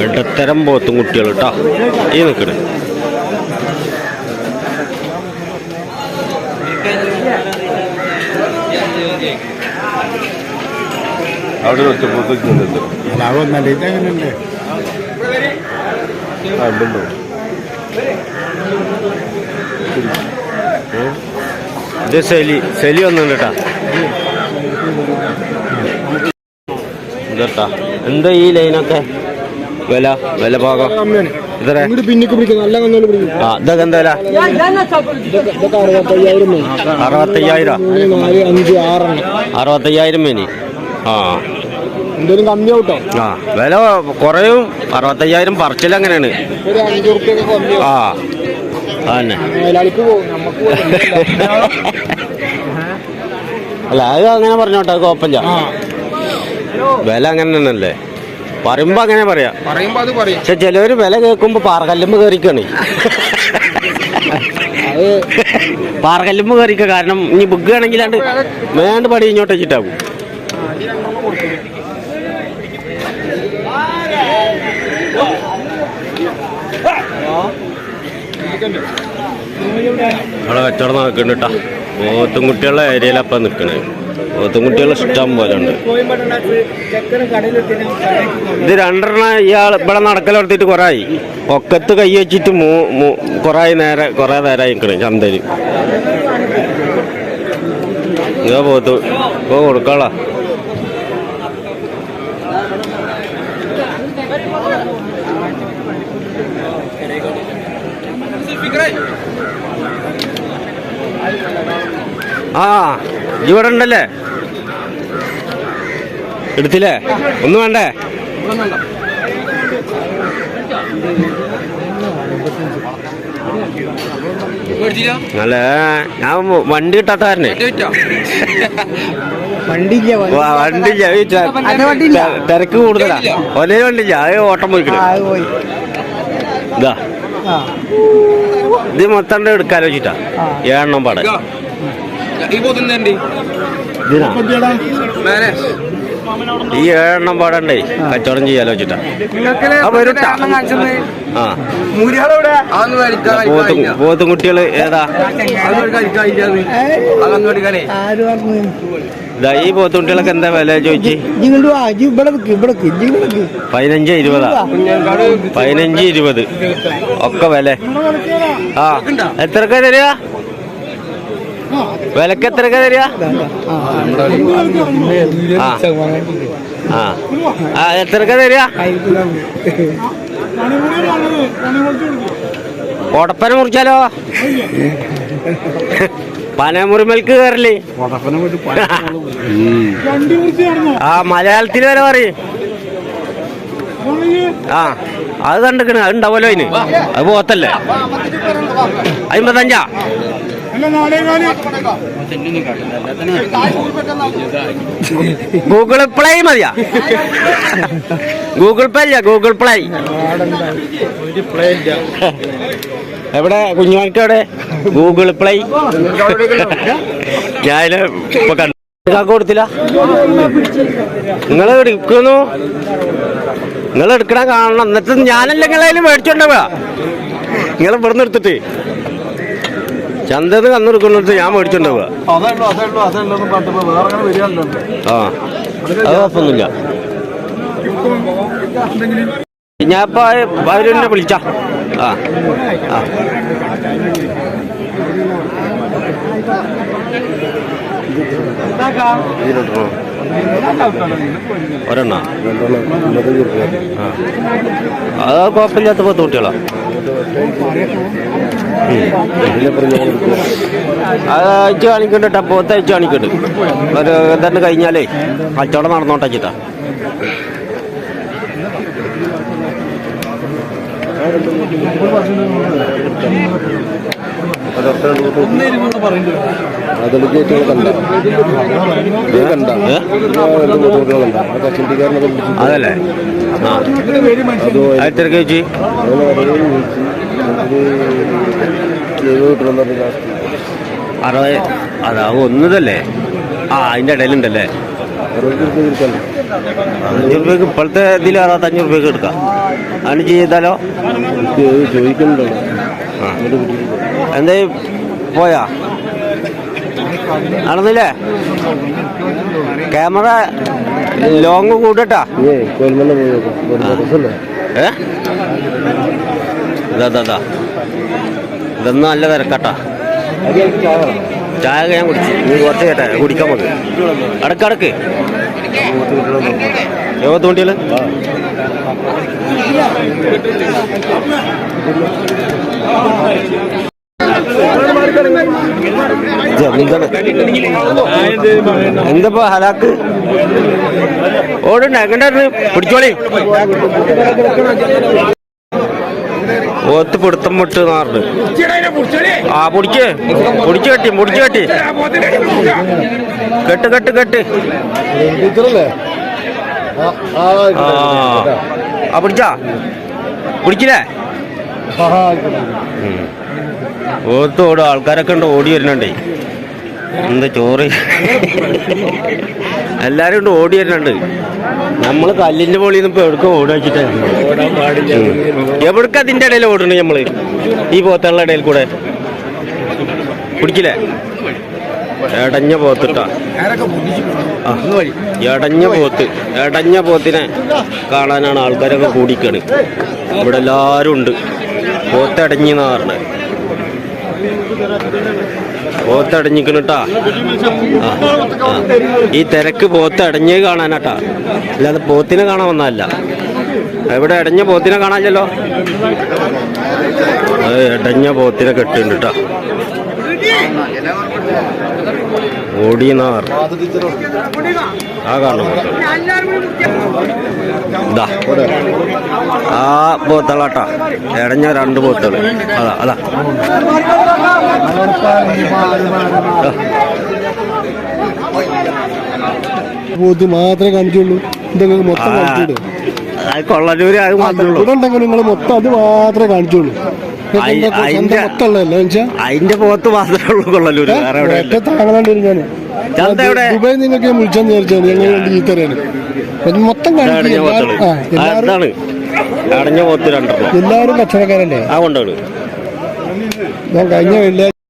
ഇടത്തരം പോത്തും കുട്ടികൾ കേട്ടോ ഈ നിൽക്കണ് അവിടെ ലാഭമൊന്നല്ല ഇതെങ്ങനെയുണ്ട് ആ ഉണ്ടല്ലോ ഇത് സെലി സെലി കേട്ടാ ഇതട്ടാ എന്താ ഈ ലൈനൊക്കെ? വില വില കന്നോട് ആ ഇതൊക്കെ എന്താ വില അറുപത്തയ്യായിരം മേനി. ആ. എന്തേലും കമ്മിയാവട്ടോ? ആ വില കുറയും. അറുപത്തയ്യായിരം പറച്ചിൽ അങ്ങനെയാണ്. ആ അതന്നെ. പോകും അല്ല അത് അങ്ങനെ പറഞ്ഞോട്ടെ കുഴപ്പമില്ല. വില അങ്ങനെ തന്നെയല്ലേ പറയുമ്പോ അങ്ങനെ പറയാം. പറയുമ്പോ അത് പറയും. പക്ഷെ ചിലവര് വില കേൾക്കുമ്പോ പാറകല്ലുമ്പ് കയറിക്കാണ് പാറകല്ലുമ്പ് കയറിക്ക കാരണം ഇനി ബുക്ക് ആണെങ്കിലാണ്ട് വേണ്ട പടി ഇങ്ങോട്ട് വെച്ചിട്ടാവും. അവിടെ കച്ചവടം നടക്കുന്നുണ്ട് മൂത്തും പോത്തും കുട്ടികളുടെ ഏരിയയിലപ്പം നിൽക്കണേ പോത്തും കുട്ടികൾ ഇഷ്ടം പോലെ ഉണ്ട് ഇത് രണ്ടെണ്ണ ഇയാൾ ഇവിടെ നടക്കലെടുത്തിട്ട് കുറേയായി. ഒക്കത്ത് കൈ വെച്ചിട്ട് മൂ മൂ കുറേ നേരെ കുറേ നേരമായി നിൽക്കണം ചന്തയിൽ ഇതാ പോത്തു. ഇപ്പോൾ കൊടുക്കാളാ. ആ. ഇജ്ജ് ഇവിടെ ഉണ്ടല്ലേ എടുത്തില്ലേ? ഒന്നും വേണ്ടേ? നല്ല ഞാൻ വണ്ടി കിട്ടാത്തവരനെ. വണ്ടി വണ്ടിയില്ല? തിരക്ക് കൂടുതലാ. ഒരേ വണ്ടി അത് ഓട്ടം പോയിക്കണേ. പോയി. ഇതാ ഇത് മൊത്തം എടുക്കാലോചിച്ചിട്ടാ. ഏഴെണ്ണം പാടെ. ഇതിനാ? ഈ ഏഴെണ്ണം പാടണ്ടേ? കച്ചവടം ചെയ്യാലോ വെച്ചിട്ടാ. ആ വരൂട്ടാ ആ. പോത്തും കുട്ടികൾ ഏതാ? ഇതാ ഈ പോത്തും കുട്ടികളൊക്കെ എന്താ വില ചോദിച്ചു? പതിനഞ്ച് ഇരുപതാ? പതിനഞ്ച് ഇരുപത്. ഒക്കെ വില. ആ എത്രക്കാ തരിക? വിലക്ക് എത്ര തരിക? ആ. എത്രക്ക തരിക? ഓടപ്പന മുറിച്ചാലോ? പനമുറിമൽക്ക് കയറില്ലേ? ആ മലയാളത്തിൽ വരെ പറ ആ അത് കണ്ടിക്കണ. അത് ഉണ്ടാവല്ലോ അതിന്. അത് പോത്തല്ലേ? അമ്പത്തഞ്ചാ ഗൂഗിൾ പ്ലേ മതിയാ. ഗൂഗിൾ പേ ഇല്ല ഗൂഗിൾ പ്ലേ. എവിടെ കുഞ്ഞുമായിട്ട് എവിടെ ഗൂഗിൾ പ്ലേ. ഞാൻ ഇപ്പൊ കണ്ടു കൊടുത്തില്ല. നിങ്ങൾ എടുക്കുന്നു. നിങ്ങൾ എടുക്കണ കാണണം. എന്നിട്ട് ഞാനല്ലെങ്കിൽ അതിൽ മേടിച്ചോണ്ടാവുക നിങ്ങൾ ഇവിടുന്ന് എടുത്തിട്ട്. ചന്തന്ന് കന്നെടുക്കുന്നിടത്ത് ഞാൻ മേടിച്ചിട്ടുണ്ടാവുക. ആ. അത് കുഴപ്പമൊന്നുമില്ല. ഞാൻ ഇപ്പൊ അവരെന്നെ വിളിച്ച. ആ. ആ. ഒരെണ്ണ? അത് കുഴപ്പമില്ലാത്ത പത്ത് കുട്ടികളാ. അത് അയച്ചു കാണിക്കുന്നുണ്ട് കേട്ടോ പോത്ത് അയച്ചു കാണിക്കുന്നുണ്ട് ഒരു ഇതന്നെ കഴിഞ്ഞാലേ കച്ചവടം നടന്നോട്ടെ ചിട്ടാ അതല്ലേ? ആ. ചേച്ചി അറുപത് അതാ ഒന്നതല്ലേ? ആ അതിന്റെ ഇടയിലുണ്ടല്ലേ? അറുപത്തഞ്ച് റുപ്യക്ക് ഇപ്പോഴത്തെ ഇതിൽ അറുപത്തഞ്ച് റുപ്യക്ക് എടുക്കാം. അങ്ങനെ ചെയ്താലോ? ചോദിക്കുന്നുണ്ടോ എന്തേ പോയാ? നടന്നില്ലേ? ക്യാമറ ലോങ് കൂട്ടട്ടാ ഏ കോൽമണ്ണ പോയി നോക്കാം രസമല്ലേ ഏ ഇതാ ഇതാ, ഇതാ ഇതൊന്നും നല്ല തിരക്കട്ടാ. ചായ ഞാൻ കുടിച്ചു. നീ കുറച്ച് കേട്ടെ കുടിക്കാൻ മതി അടക്കടക്ക് യോഗത്ത് വണ്ടികൾ? എന്തപ്പോ ഹലാക്ക്? ഓടുണ്ട് എങ്ങനെ പിടിച്ചോളി. ഓത്ത് പിടുത്തം വിട്ട് നാറുണ്ട് ആ പൊടിക്ക്. പൊടിച്ച് കെട്ടി പൊടിച്ച് കെട്ടി. കെട്ട് കെട്ട് കെട്ട്. ആ പിടിച്ചാ. പിടിക്കില്ലേ ഓത്ത് ഓടും. ആൾക്കാരൊക്കെ ഉണ്ട്. ഓടി വരുന്നുണ്ടേ. എന്താ ചോറ്? എല്ലാരും കൊണ്ട് ഓടി വരുന്നുണ്ട് നമ്മൾ കല്ലിന്റെ മുകളിൽ നിന്ന് ഇപ്പൊ എവിടേക്ക് ഓടി വെച്ചിട്ട് എവിടേക്ക് അതിന്റെ ഇടയിൽ ഓടണ നമ്മൾ? ഈ പോത്തുള്ള ഇടയിൽ കൂടെ. പിടിക്കില്ലേ? എടഞ്ഞ പോത്തിട്ടാ. എടഞ്ഞ പോത്ത്. എടഞ്ഞ പോത്തിനെ കാണാനാണ് ആൾക്കാരൊക്കെ കൂടിക്കണ്. ഇവിടെ എല്ലാരും ഉണ്ട്. പോത്ത് അടഞ്ഞെന്നാ പറഞ്ഞത് പോത്ത് അടഞ്ഞിക്കണട്ടാ ആ, ആ. ഈ തിരക്ക് പോത്ത് അടഞ്ഞ് കാണാനാട്ടാ. അല്ലാതെ പോത്തിനെ കാണാൻ വന്നതല്ല. എവിടെ അടഞ്ഞ പോത്തിനെ കാണാനില്ലല്ലോ? അത് ഇടഞ്ഞ പോത്തിനെ കെട്ടുണ്ട് കേട്ടാ ഓടിയെന്നാ ആ കാരണം ഇതാ ആ പോത്തളാട്ടാ ഇടഞ്ഞ രണ്ട് പോത്തുകൾ അതാ അതാ. പോത്ത് മാത്രമേ കാണിച്ചുള്ളൂ ഇതൊക്കെ മൊത്തം കൊള്ളലൂര് അത് മാത്രമേ ഉള്ളൂ. നിങ്ങൾ മൊത്തം അത് മാത്രമേ കാണിച്ചുള്ളൂ അതിന്റെ പോത്ത് മാത്രമേ ഉള്ളൂ കൊള്ളലൂര് വേറെ എവിടെ ഞാൻ ചന്ത എവിടെ? ദുബായ് നിങ്ങൾക്ക് ഞാൻ വിളിച്ചെന്ന് വിചാരിച്ചാണ് ഞങ്ങൾ വേണ്ടി ഈ മൊത്തം അതാണ് അടഞ്ഞ പോത്ത്. രണ്ടെണ്ണം. എല്ലാവരും കച്ചവടക്കാരല്ലേ? ആ കൊണ്ടാണ് ഞാൻ കഴിഞ്ഞ വെള്ളിയാഴ്ച